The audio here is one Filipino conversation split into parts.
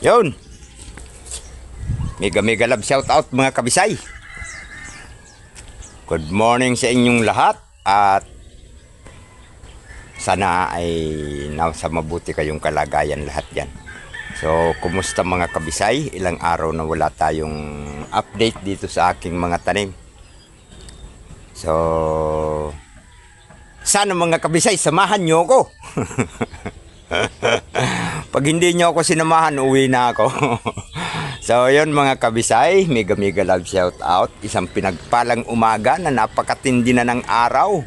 Yun. Mega mega love shout out mga kabisay. Good morning sa inyong lahat at sana ay nasa mabuti kayong kalagayan lahat yan. So, kumusta mga kabisay? Ilang araw na wala tayong update dito sa aking mga tanim. So, sana mga kabisay, samahan nyo ako. Pag hindi nyo ako sinamahan, uwi na ako. so, yun mga kabisay, mega mega love shout out. Isang pinagpalang umaga na napakatindi na ng araw.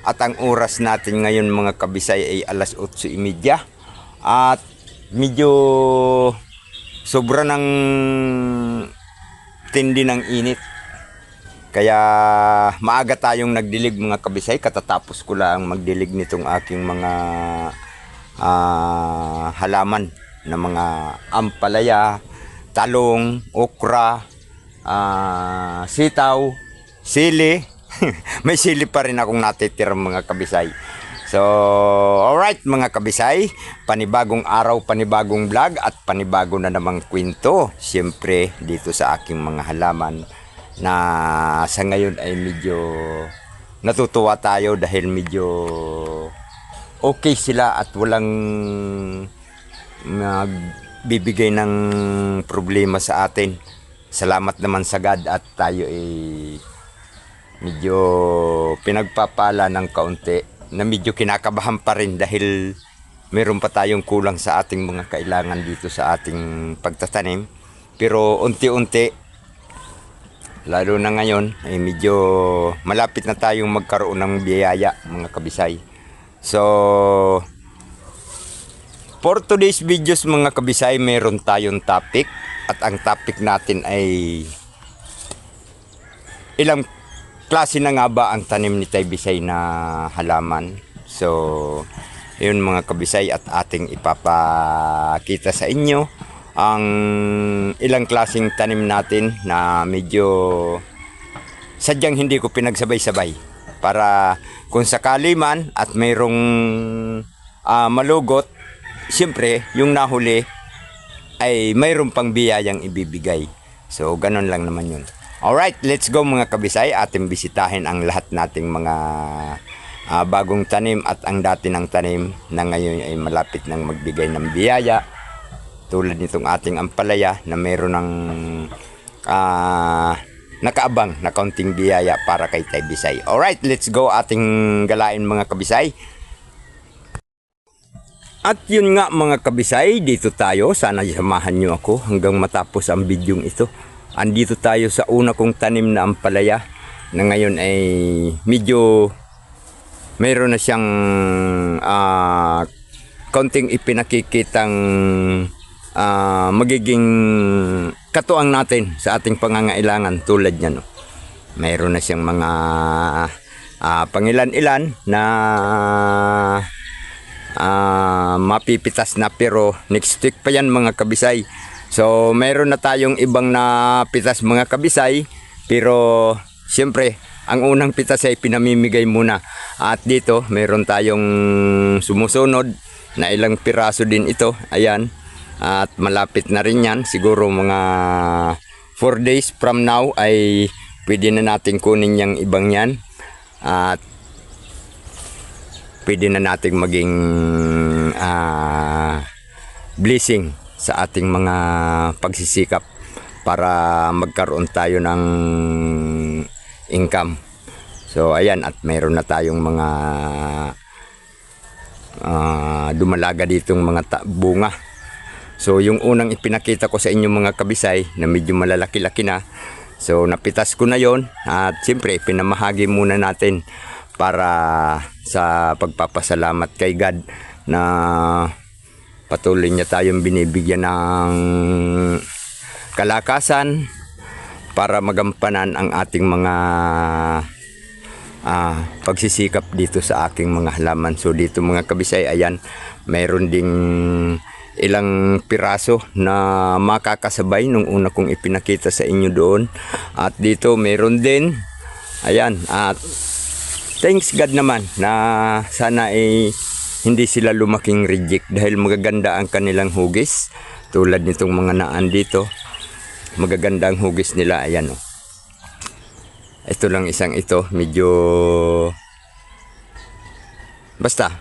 At ang oras natin ngayon mga kabisay ay alas 8.30. At medyo sobra ng tindi ng init. Kaya maaga tayong nagdilig mga kabisay. Katatapos ko lang magdilig nitong aking mga ah, halaman na mga ampalaya, talong, okra, ah, sitaw, sili. May sili pa rin akong natitira mga kabisay. So, alright mga kabisay, panibagong araw, panibagong vlog at panibago na namang kwento. Siyempre, dito sa aking mga halaman na sa ngayon ay medyo natutuwa tayo dahil medyo okay sila at walang magbibigay ng problema sa atin. Salamat naman sa God at tayo ay medyo pinagpapala ng kaunti na medyo kinakabahan pa rin dahil meron pa tayong kulang sa ating mga kailangan dito sa ating pagtatanim. Pero unti-unti, lalo na ngayon, ay medyo malapit na tayong magkaroon ng biyaya mga kabisay. So, for today's videos mga kabisay, meron tayong topic at ang topic natin ay ilang klase na nga ba ang tanim ni Tay na halaman. So, yun mga kabisay at ating ipapakita sa inyo ang ilang klaseng tanim natin na medyo sadyang hindi ko pinagsabay-sabay para kung sakali man at mayroong ah, malugot, siyempre yung nahuli ay mayroon pang biyayang ibibigay. So, ganun lang naman yun. Alright, let's go mga kabisay. Ating bisitahin ang lahat nating mga ah, bagong tanim at ang dati ng tanim na ngayon ay malapit nang magbigay ng biyaya. Tulad nitong ating ampalaya na mayroon ng ah, nakaabang na kaunting biyaya para kay Tay Bisay. Alright, let's go ating galain mga kabisay. At yun nga mga kabisay, dito tayo. Sana samahan nyo ako hanggang matapos ang bidyong ito. Andito tayo sa una kong tanim na ampalaya na ngayon ay medyo mayroon na siyang ah, konting ipinakikitang ah, magiging katuang natin sa ating pangangailangan tulad niya. No? Mayroon na siyang mga ah, pangilan-ilan na ah, mapipitas na pero next week pa yan mga kabisay. So mayroon na tayong ibang na pitas mga kabisay pero siyempre ang unang pitas ay pinamimigay muna. At dito mayroon tayong sumusunod na ilang piraso din ito. Ayan. At malapit na rin yan. Siguro mga 4 days from now ay pwede na natin kunin yung ibang yan. At pwede na nating maging ah, blessing sa ating mga pagsisikap para magkaroon tayo ng income. So ayan at mayroon na tayong mga ah, dumalaga ditong mga bunga. So yung unang ipinakita ko sa inyo mga kabisay na medyo malalaki-laki na. So napitas ko na yon at siyempre pinamahagi muna natin para sa pagpapasalamat kay God na patuloy niya tayong binibigyan ng kalakasan para magampanan ang ating mga ah, pagsisikap dito sa aking mga halaman. So dito mga kabisay, ayan, mayroon ding ilang piraso na makakasabay nung una kong ipinakita sa inyo doon. At dito mayroon din, ayan, at thanks God naman na sana ay hindi sila lumaking reject dahil magaganda ang kanilang hugis Tulad nitong mga naan dito. Magaganda ang hugis nila. Ayan oh. Ito lang isang ito. Medyo... Basta.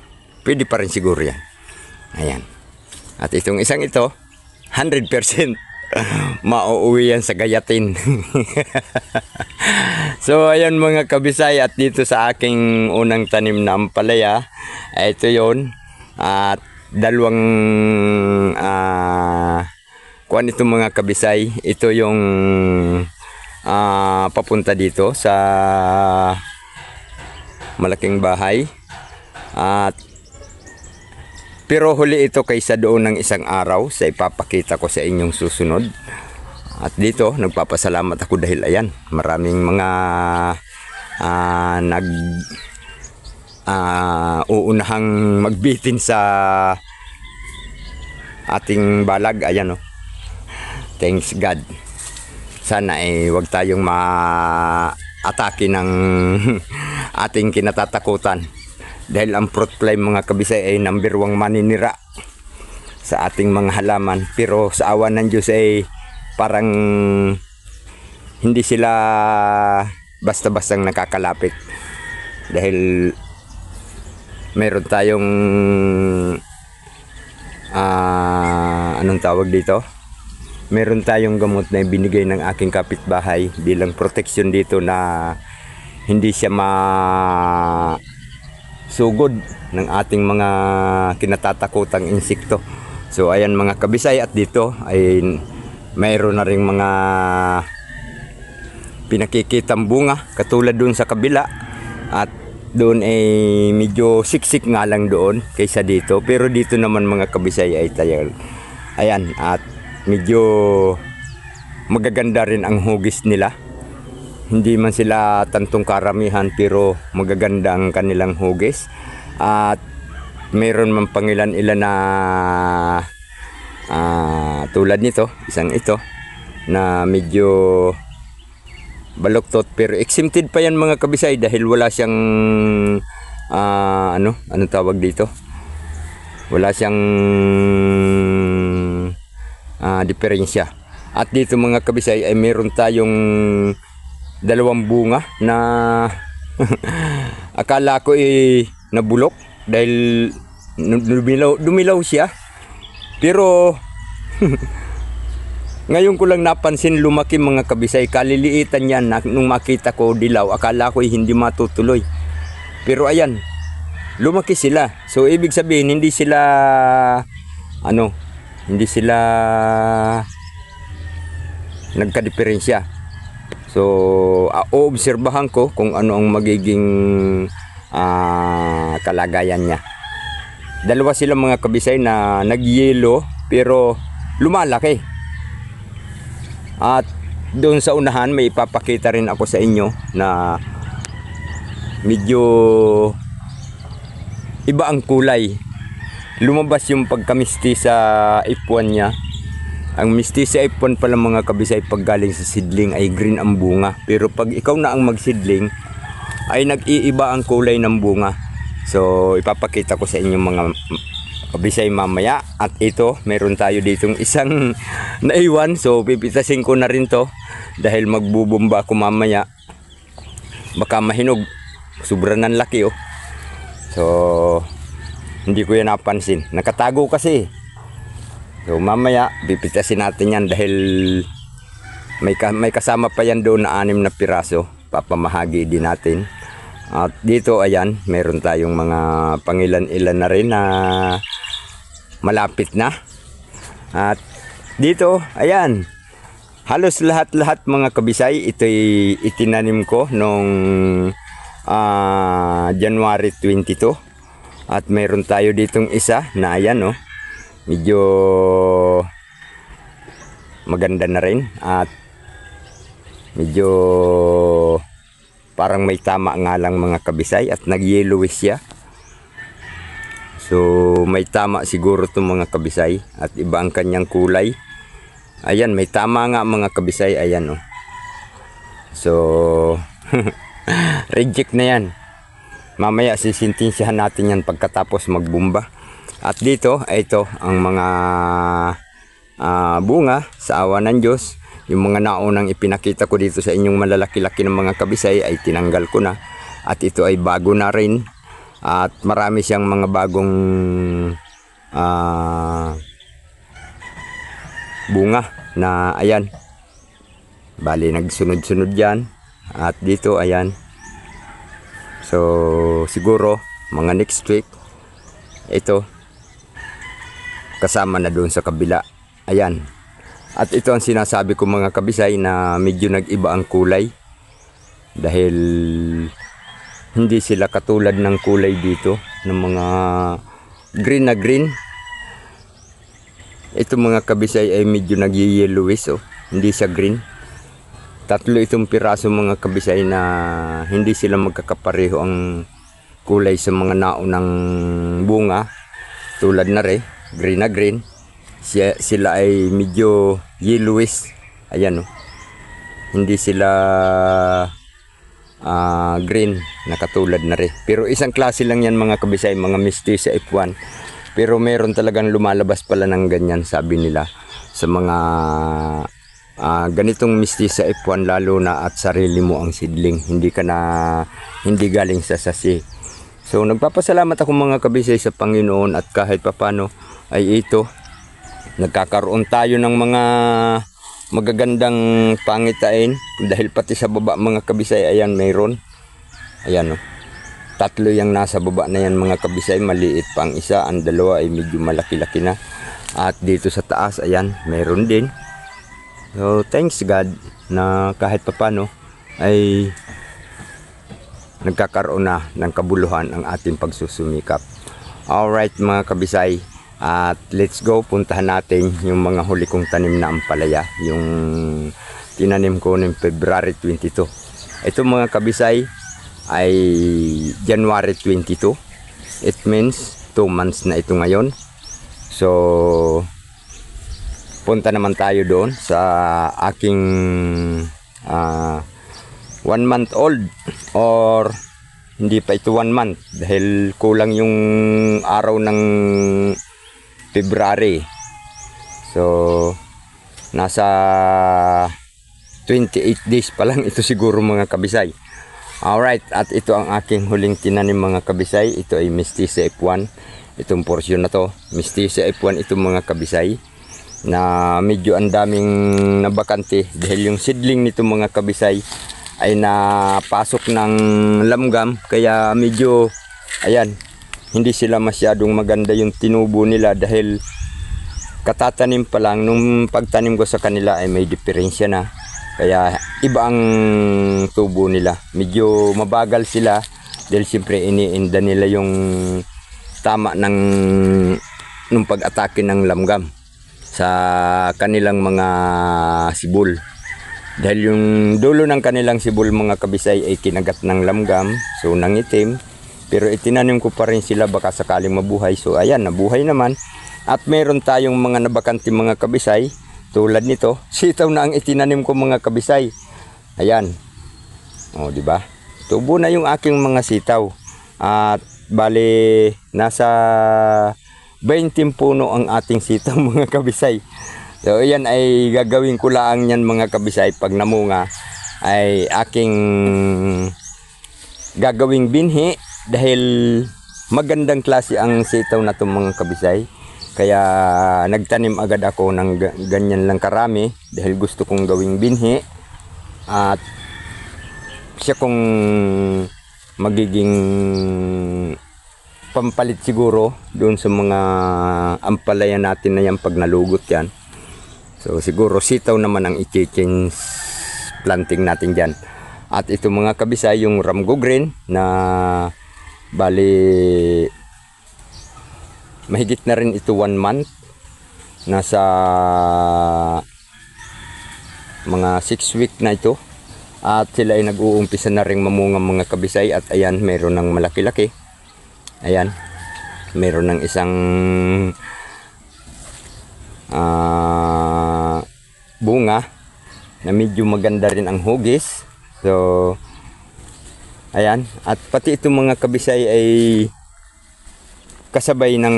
Pwede pa rin siguro yan. Ayan. At itong isang ito. 100% mauuwi yan sa gayatin. so ayan mga kabisay at dito sa aking unang tanim na ampalaya, ito yon at dalawang ah kuan ito mga kabisay, ito yung ah, papunta dito sa malaking bahay at pero huli ito kaysa doon ng isang araw sa ipapakita ko sa inyong susunod. At dito, nagpapasalamat ako dahil ayan, maraming mga ah, nag ah, uunahang magbitin sa ating balag. Ayan o. Thanks God. Sana eh, wag tayong ma-atake ng ating kinatatakutan. Dahil ang fruit fly mga kabisay ay number one maninira sa ating mga halaman. Pero sa awa ng Diyos ay parang hindi sila basta-bastang nakakalapit. Dahil meron tayong ah anong tawag dito? Meron tayong gamot na binigay ng aking kapitbahay bilang protection dito na hindi siya ma sugod ng ating mga kinatatakutang insekto. So ayan mga kabisay at dito ay mayroon na ring mga pinakikitang bunga katulad doon sa kabila. At doon ay medyo siksik nga lang doon kaysa dito. Pero dito naman mga kabisay ay tayo. Ayan at medyo magaganda rin ang hugis nila hindi man sila tantong karamihan pero magaganda ang kanilang hugis. At mayroon man pangilan ilan na ah, tulad nito isang ito na medyo baloktot pero exempted pa yan mga kabisay dahil wala siyang ah, ano ano tawag dito? Wala siyang ah, diferensya. At dito mga kabisay ay meron tayong dalawang bunga na akala ko eh nabulok dahil dumilaw, dumilaw siya. Pero ngayon ko lang napansin lumaki mga kabisay. Kaliliitan yan na, nung makita ko dilaw akala ko eh, hindi matutuloy. Pero ayan lumaki sila. So ibig sabihin hindi sila ano hindi sila nagka-diferensya So, uh, oobserbahan ko kung ano ang magiging ah, kalagayan niya. Dalawa sila mga kabisay na nagyelo pero lumalaki. At doon sa unahan may ipapakita rin ako sa inyo na medyo iba ang kulay. Lumabas yung pagkamisti sa ipuan niya ang mistisa ipon pala mga kabisay pag galing sa sidling ay green ang bunga. Pero pag ikaw na ang magsidling ay nag-iiba ang kulay ng bunga. So ipapakita ko sa inyo mga kabisay mamaya. At ito, meron tayo ditong isang naiwan. So pipitasin ko na rin to dahil magbubumba ako mamaya. Baka mahinog. Sobra ng laki oh. So hindi ko yan napansin. Nakatago kasi. So mamaya pipitasin natin yan dahil may, ka, may kasama pa yan doon na anim na piraso. Papamahagi din natin. At dito ayan, meron tayong mga pangilan-ilan na rin na malapit na. At dito, ayan, halos lahat-lahat mga kabisay, ito'y itinanim ko noong ah, January 22. At meron tayo ditong isa na ayan, oh medyo maganda na rin at medyo parang may tama nga lang mga kabisay at nag-yellowish siya. So may tama siguro itong mga kabisay at iba ang kanyang kulay. Ayan may tama nga mga kabisay. Ayan oh. So reject na yan. Mamaya sisintensyahan natin yan pagkatapos magbumba at dito, ito ang mga ah, bunga sa awa ng Diyos. Yung mga naunang ipinakita ko dito sa inyong malalaki-laki ng mga kabisay ay tinanggal ko na. At ito ay bago na rin. At marami siyang mga bagong ah, bunga na ayan. Bali nagsunod-sunod yan. At dito ayan. So siguro mga next week ito kasama na doon sa kabila. Ayan. At ito ang sinasabi ko mga kabisay na medyo nag-iba ang kulay. Dahil hindi sila katulad ng kulay dito ng mga green na green. Ito mga kabisay ay medyo nag-yellowish oh. Hindi siya green. Tatlo itong piraso mga kabisay na hindi sila magkakapareho ang kulay sa mga naunang bunga. Tulad na rin, green na green. Siya, sila ay medyo yellowish. Ayan oh. Hindi sila ah, green na katulad na rin. Pero isang klase lang yan mga kabisay, mga misty sa F1. Pero meron talagang lumalabas pala ng ganyan sabi nila sa mga ah, ganitong misty sa F1 lalo na at sarili mo ang sidling. Hindi ka na hindi galing sa sasi. So nagpapasalamat ako mga kabisay sa Panginoon at kahit papano ay ito nagkakaroon tayo ng mga magagandang pangitain. Dahil pati sa baba mga kabisay ayan mayroon. Ayan o tatlo yung nasa baba na yan mga kabisay. Maliit pang isa ang dalawa ay medyo malaki-laki na. At dito sa taas ayan mayroon din. So thanks God na kahit papano ay nagkakaroon na ng kabuluhan ang ating pagsusumikap. Alright mga kabisay, at let's go, puntahan natin yung mga huli kong tanim na ampalaya, yung tinanim ko noong February 22. Ito mga kabisay ay January 22. It means 2 months na ito ngayon. So, punta naman tayo doon sa aking uh, 1 month old or hindi pa ito 1 month dahil kulang yung araw ng February. So nasa 28 days pa lang ito siguro mga kabisay. Alright at ito ang aking huling tinanim mga kabisay. Ito ay Mestiza F1 itong portion na to Mestiza F1 itong mga kabisay na medyo ang daming nabakante dahil yung seedling nito mga kabisay ay napasok ng lamgam. Kaya medyo ayan hindi sila masyadong maganda yung tinubo nila dahil katatanim pa lang. Nung pagtanim ko sa kanila ay may diferensya na. Kaya iba ang tubo nila. Medyo mabagal sila dahil siyempre iniinda nila yung tama ng nung pag-atake ng lamgam sa kanilang mga sibol dahil yung dulo ng kanilang sibol mga kabisay ay kinagat ng lamgam so nangitim pero itinanim ko pa rin sila baka sakaling mabuhay. So ayan, nabuhay naman. At meron tayong mga nabakanti mga kabisay. Tulad nito, sitaw na ang itinanim ko mga kabisay. Ayan. O, di ba? Tubo na yung aking mga sitaw. At bali nasa 20 puno ang ating sitaw mga kabisay. So ayan ay gagawin ko lang yan mga kabisay pag namunga ay aking gagawing binhi dahil magandang klase ang sitaw na itong mga kabisay. Kaya nagtanim agad ako ng ga- ganyan lang karami dahil gusto kong gawing binhi. At siya kong magiging pampalit siguro doon sa mga ampalaya natin na yan pag nalugot yan. So siguro sitaw naman ang i-change planting natin dyan. At ito mga kabisay yung Ramgo Green na Bali, mahigit na rin ito one month. Nasa mga 6 week na ito. At sila ay nag-uumpisa na rin mamunga mga kabisay. At ayan, meron ng malaki-laki. Ayan, meron ng isang ah, bunga na medyo maganda rin ang hugis. So, Ayan, at pati itong mga kabisay ay kasabay ng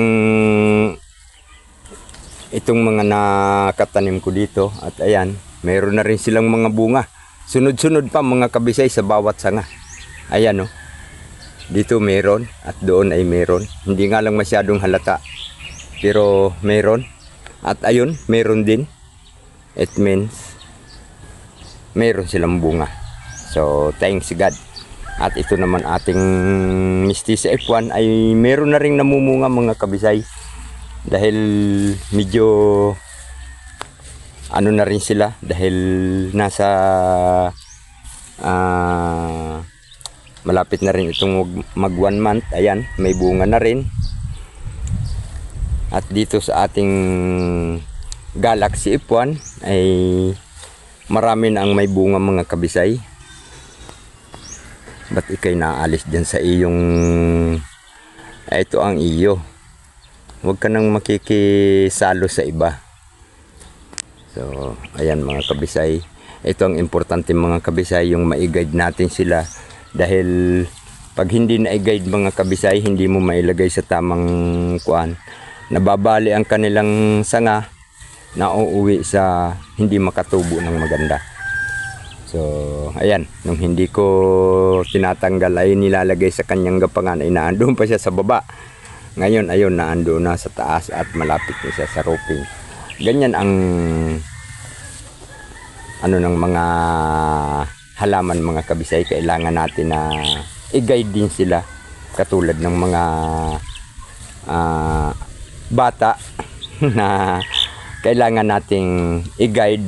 itong mga nakatanim ko dito at ayan, mayroon na rin silang mga bunga. Sunod-sunod pa mga kabisay sa bawat sanga. Ayan oh. Dito meron at doon ay meron. Hindi nga lang masyadong halata. Pero meron. At ayun, meron din. It means meron silang bunga. So, thanks God. At ito naman ating Mistisa F1 ay meron na rin namumunga mga kabisay. Dahil medyo ano na rin sila dahil nasa ah, malapit na rin itong mag- mag one month. Ayan, may bunga na rin. At dito sa ating Galaxy F1 ay marami na ang may bunga mga kabisay. Ba't ikay naalis dyan sa iyong... Ay, ito ang iyo. Huwag ka nang makikisalo sa iba. So, ayan mga kabisay. Ito ang importante mga kabisay, yung ma-guide natin sila. Dahil pag hindi na-guide mga kabisay, hindi mo mailagay sa tamang kuan. Nababali ang kanilang sanga na uuwi sa hindi makatubo ng maganda. So, ayan, nung hindi ko tinatanggal ay nilalagay sa kanyang gapangan ay naandun pa siya sa baba. Ngayon, ayun, naando na sa taas at malapit na siya sa roofing. Ganyan ang ano ng mga halaman mga kabisay kailangan natin na i-guide din sila katulad ng mga ah, bata na kailangan nating i-guide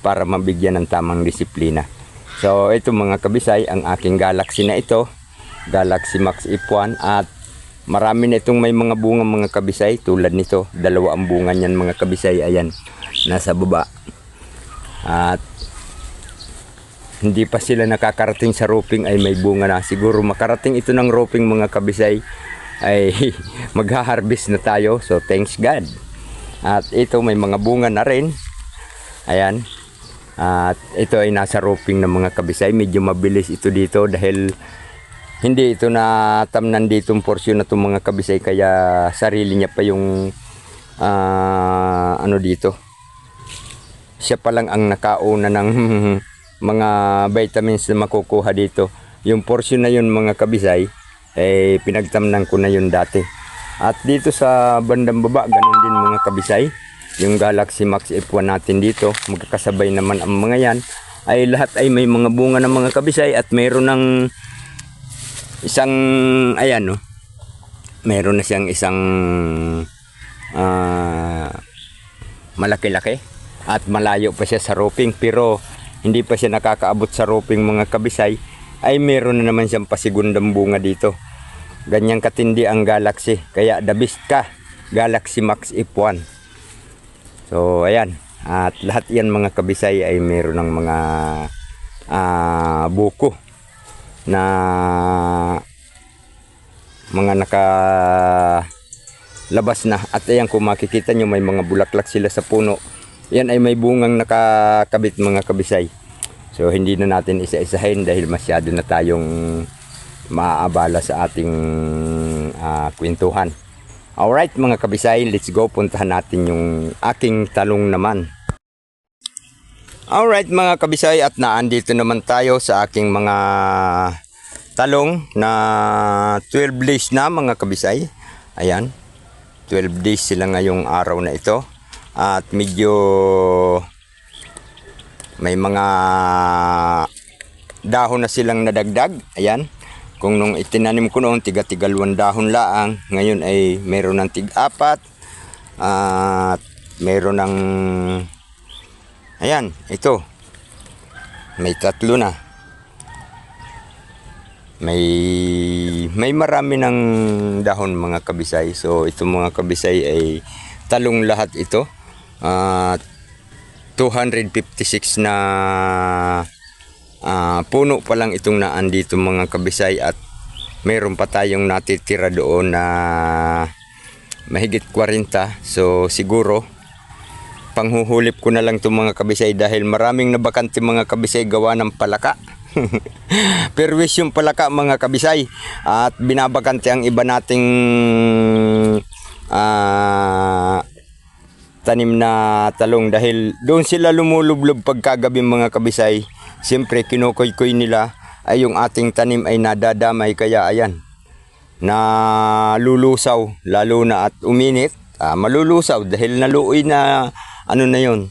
para mabigyan ng tamang disiplina. So ito mga kabisay ang aking Galaxy na ito Galaxy Max F1 at marami na itong may mga bunga mga kabisay tulad nito dalawa ang bunga niyan mga kabisay ayan nasa baba at hindi pa sila nakakarating sa roofing ay may bunga na. Siguro makarating ito ng roofing mga kabisay ay magha-harvest na tayo. So thanks God. At ito may mga bunga na rin. Ayan. At ito ay nasa roofing ng mga kabisay. Medyo mabilis ito dito dahil hindi ito na tamnan dito ang portion na itong mga kabisay kaya sarili niya pa yung ah, ano dito siya pa lang ang nakauna ng mga vitamins na makukuha dito. Yung portion na yun mga kabisay, eh pinagtamnan ko na yun dati. At dito sa bandang baba, ganun din mga kabisay. Yung Galaxy Max F1 natin dito, magkakasabay naman ang mga yan. Ay lahat ay may mga bunga ng mga kabisay at mayroon ng isang, ayan no, mayroon na siyang isang ah, malaki-laki at malayo pa siya sa roofing pero hindi pa siya nakakaabot sa roofing mga kabisay ay meron na naman siyang pasigundang bunga dito. Ganyang katindi ang Galaxy kaya the best ka Galaxy Max F1 so ayan. At lahat yan mga kabisay ay meron ng mga ah, buko na mga naka labas na. At ayan kung makikita nyo may mga bulaklak sila sa puno. Yan ay may bungang nakakabit mga kabisay so hindi na natin isa-isahin dahil masyado na tayong maaabala sa ating ah, kwentuhan. Alright mga kabisay let's go. Puntahan natin yung aking talong naman. Alright mga kabisay at naandito naman tayo sa aking mga talong na 12 days na mga kabisay ayan 12 days sila ngayong araw na ito. At medyo may mga dahon na silang nadagdag ayan kung nung itinanim ko noon tiga tigalwan dahon laang ngayon ay meron ng tig apat at meron ng ayan ito may tatlo na may may marami ng dahon mga kabisay. So ito mga kabisay ay talong lahat ito. At 256 na ah, puno pa lang itong naan dito mga kabisay at mayroon pa tayong natitira doon na mahigit 40. So siguro panghuhulip ko na lang itong mga kabisay dahil maraming nabakante mga kabisay gawa ng palaka. Perwis yung palaka mga kabisay at binabagante ang iba nating ah, tanim na talong dahil doon sila lumulublob pagkagabi mga kabisay. Siyempre kinukoy-koy nila ay yung ating tanim ay nadadamay. Kaya ayan na lulusaw lalo na at uminit. Ah, malulusaw dahil naluoy na ano na yon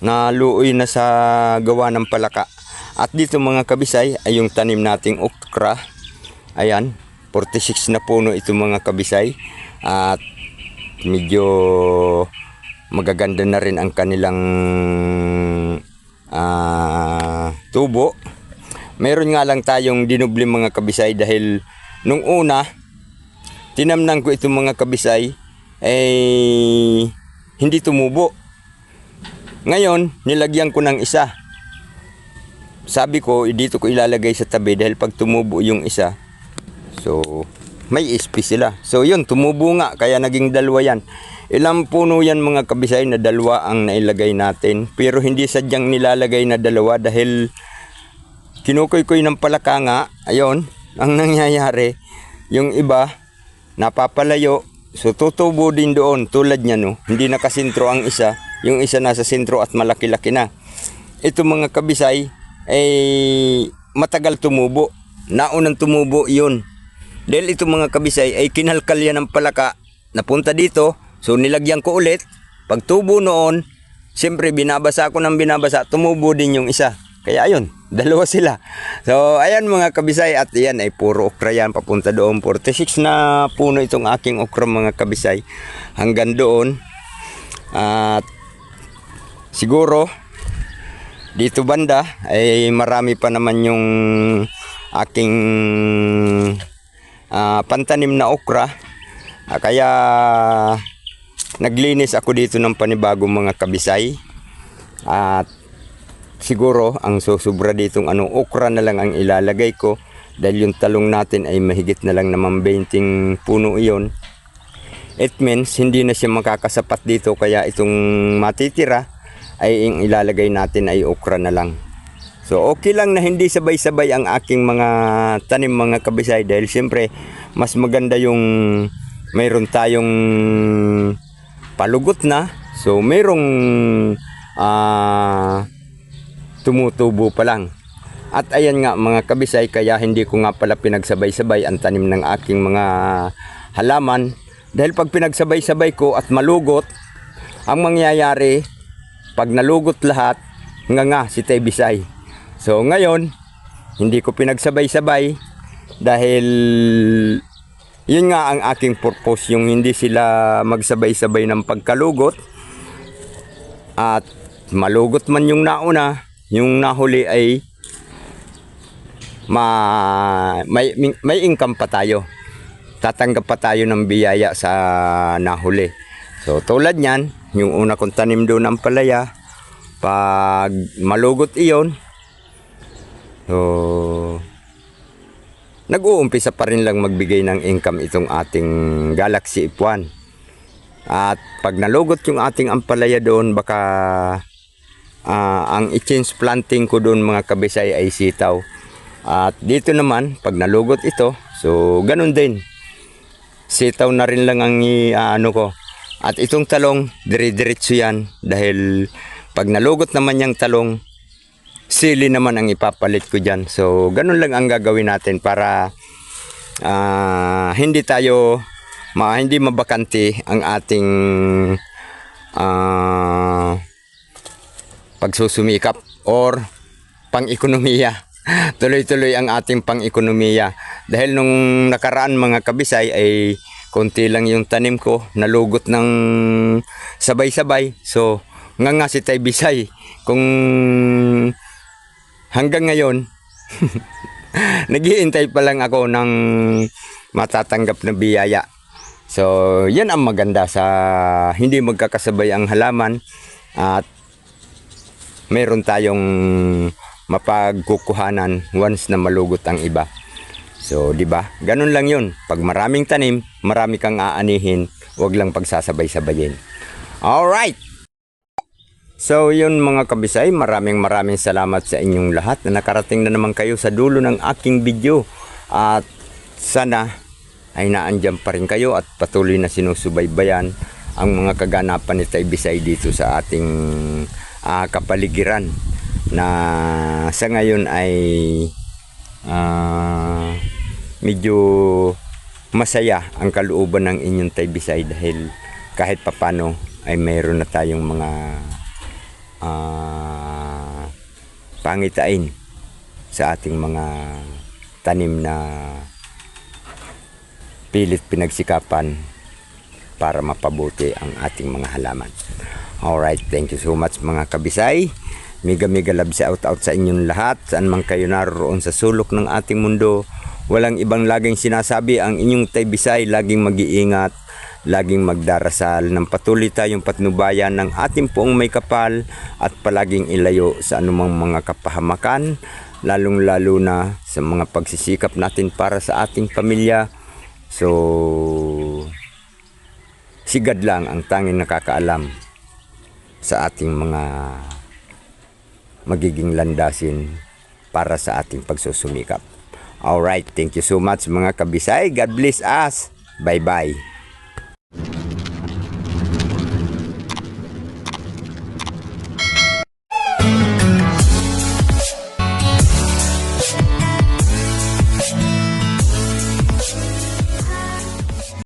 naluoy na sa gawa ng palaka. At dito mga kabisay ay yung tanim nating okra. Ayan 46 na puno ito mga kabisay. At medyo magaganda na rin ang kanilang ah, tubo. Meron nga lang tayong dinubli mga kabisay dahil nung una tinamnan ko itong mga kabisay eh hindi tumubo. Ngayon nilagyan ko ng isa. Sabi ko eh, dito ko ilalagay sa tabi dahil pag tumubo yung isa so may SP sila. So yun tumubo nga kaya naging dalawa yan ilang puno yan mga kabisay na dalawa ang nailagay natin. Pero hindi sadyang nilalagay na dalawa dahil kinukoy-koy ng palaka nga, ayun, ang nangyayari, yung iba, napapalayo, so tutubo din doon, tulad niya no, hindi nakasintro ang isa, yung isa nasa sentro at malaki-laki na. Ito mga kabisay, ay matagal tumubo, naunang tumubo yun. Dahil ito mga kabisay ay kinalkal yan ng palaka, napunta dito, so nilagyan ko ulit, pag tubo noon, siyempre binabasa ko ng binabasa, tumubo din yung isa. Kaya ayun, dalawa sila. So ayan mga kabisay at yan ay puro okra yan papunta doon. 46 na puno itong aking okra mga kabisay hanggang doon. At siguro dito banda ay marami pa naman yung aking ah, pantanim na okra. Ah, kaya naglinis ako dito ng panibagong mga kabisay. At siguro ang susubra ditong ano okra na lang ang ilalagay ko dahil yung talong natin ay mahigit na lang naman 20 puno iyon it means hindi na siya makakasapat dito kaya itong matitira ay yung ilalagay natin ay okra na lang so okay lang na hindi sabay-sabay ang aking mga tanim mga kabisay dahil siyempre mas maganda yung mayroon tayong palugot na so mayroong ah tumutubo pa lang. At ayan nga mga kabisay kaya hindi ko nga pala pinagsabay-sabay ang tanim ng aking mga halaman dahil pag pinagsabay-sabay ko at malugot ang mangyayari pag nalugot lahat nga nga si Tebisay. So ngayon hindi ko pinagsabay-sabay dahil yun nga ang aking purpose yung hindi sila magsabay-sabay ng pagkalugot at malugot man yung nauna yung nahuli ay ma may may income pa tayo. Tatanggap pa tayo ng biyaya sa nahuli. So tulad niyan, yung una kong tanim doon ng palaya, pag malugot iyon, so nag-uumpisa pa rin lang magbigay ng income itong ating Galaxy F1. At pag nalugot yung ating ampalaya doon, baka Ah, ang i-change planting ko doon mga kabisay ay sitaw. At dito naman, pag nalugot ito, so ganun din. Sitaw na rin lang ang ah, ano ko. At itong talong, dire-diretso yan. Dahil pag nalugot naman yung talong, sili naman ang ipapalit ko dyan. So, ganun lang ang gagawin natin para ah, hindi tayo, ma, hindi mabakante ang ating ah, pagsusumikap or pang-ekonomiya. Tuloy-tuloy ang ating pang-ekonomiya. Dahil nung nakaraan mga kabisay ay konti lang yung tanim ko, nalugot ng sabay-sabay. So, nga nga si Tay Bisay, kung hanggang ngayon, naghihintay pa lang ako ng matatanggap na biyaya. So, yan ang maganda sa hindi magkakasabay ang halaman at meron tayong mapagkukuhanan once na malugot ang iba. So, di ba? Ganun lang 'yun. Pag maraming tanim, marami kang aanihin, 'wag lang pagsasabay-sabayin. All right. So, yun mga kabisay, maraming maraming salamat sa inyong lahat na nakarating na naman kayo sa dulo ng aking video. At sana ay naandyan pa rin kayo at patuloy na sinusubaybayan ang mga kaganapan ni Tay Bisay dito sa ating ah, kapaligiran na sa ngayon ay ah, medyo masaya ang kalooban ng inyong Tay Bisay dahil kahit papano ay mayroon na tayong mga ah, pangitain sa ating mga tanim na pilit pinagsikapan para mapabuti ang ating mga halaman. Alright, thank you so much mga kabisay. Mega mega love shout out sa inyong lahat. Saan man kayo naroon sa sulok ng ating mundo. Walang ibang laging sinasabi ang inyong tay bisay. Laging mag-iingat. Laging magdarasal ng patuloy tayong patnubayan ng ating poong may kapal at palaging ilayo sa anumang mga kapahamakan lalong lalo na sa mga pagsisikap natin para sa ating pamilya. So, sigad lang ang tanging nakakaalam sa ating mga magiging landasin para sa ating pagsusumikap. Alright, thank you so much mga kabisay. God bless us. Bye-bye.